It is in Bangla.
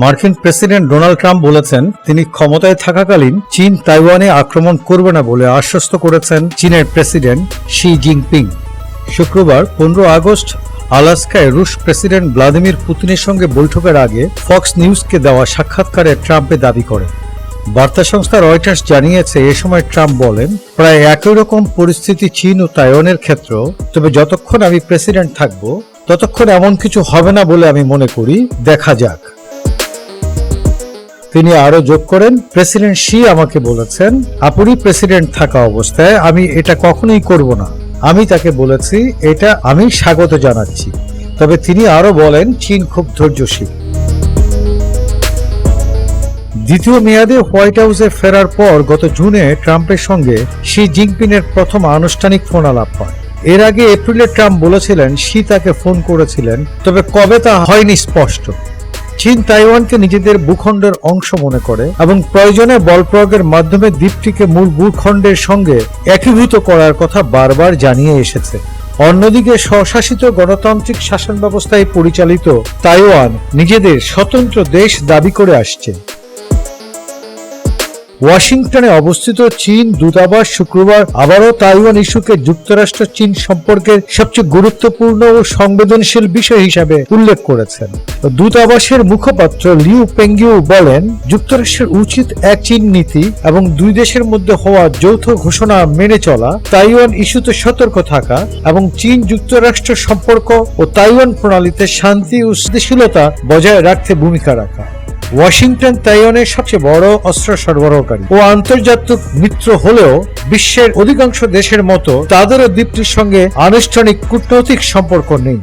মার্কিন প্রেসিডেন্ট ডোনাল্ড ট্রাম্প বলেছেন, তিনি ক্ষমতায় থাকাকালীন চীন তাইওয়ানে আক্রমণ করবে না বলে আশ্বস্ত করেছেন চীনের প্রেসিডেন্ট শি জিনপিং। শুক্রবার পনেরো আগস্ট আলাস্কায় রুশ প্রেসিডেন্ট ভ্লাদিমির পুতিনের সঙ্গে বৈঠকের আগে ফক্স নিউজকে দেওয়া সাক্ষাৎকারে ট্রাম্পে দাবি করেন। বার্তা সংস্থা রয়টার্স জানিয়েছে, এ সময় ট্রাম্প বলেন, প্রায় একই রকম পরিস্থিতি চীন ও তাইওয়ানের ক্ষেত্রেও, তবে যতক্ষণ আমি প্রেসিডেন্ট থাকব, ততক্ষণ এমন কিছু হবে না বলে আমি মনে করি, দেখা যাক। তিনি আরও যোগ করেন, প্রেসিডেন্ট শি আমাকে বলেছেন, আপনি প্রেসিডেন্ট থাকা অবস্থায় আমি এটা কখনোই করব না। আমি তাকে বলেছি, এটা আমি স্বাগত জানাচ্ছি। তবে তিনি আরও বলেন, চীন খুব ধৈর্যশীল। দ্বিতীয় মেয়াদে হোয়াইট হাউসে ফেরার পর গত জুনে ট্রাম্পের সঙ্গে শি জিনপিংয়ের প্রথম আনুষ্ঠানিক ফোন আলাপ হয়। এর আগে এপ্রিলে ট্রাম্প বলেছিলেন, শি তাকে ফোন করেছিলেন। তবে কবে তা হয়নি স্পষ্ট। চীন তাইওয়ানকে নিজেদের ভূখণ্ডের অংশ মনে করে এবং প্রয়োজনে বল প্রয়োগের মাধ্যমে দ্বীপটিকে মূল ভূখণ্ডের সঙ্গে একীভূত করার কথা বারবার জানিয়ে এসেছে। অন্যদিকে স্বশাসিত গণতান্ত্রিক শাসন ব্যবস্থায় পরিচালিত তাইওয়ান নিজেদের স্বতন্ত্র দেশ দাবি করে আসছে। ওয়াশিংটনে অবস্থিত চীন দূতাবাস শুক্রবার আবারও তাইওয়ান ইস্যুকে যুক্তরাষ্ট্র চীন সম্পর্কের সবচেয়ে গুরুত্বপূর্ণ ও সংবেদনশীল বিষয় হিসাবে উল্লেখ করেছেন। দূতাবাসের মুখপাত্র লিউ পেঙ্গিউ বলেন, যুক্তরাষ্ট্রের উচিত এক চীন নীতি এবং দুই দেশের মধ্যে হওয়া যৌথ ঘোষণা মেনে চলা, তাইওয়ান ইস্যুতে সতর্ক থাকা এবং চীন যুক্তরাষ্ট্র সম্পর্ক ও তাইওয়ান প্রণালীতে শান্তি ও স্থিতিশীলতা বজায় রাখতে ভূমিকা রাখা। ওয়াশিংটন তাইওয়ানের সবচেয়ে বড় অস্ত্র সরবরাহকারী ও আন্তর্জাতিক মিত্র হলেও বিশ্বের অধিকাংশ দেশের মতো তাদেরও দ্বীপটির সঙ্গে আনুষ্ঠানিক কূটনৈতিক সম্পর্ক নেই।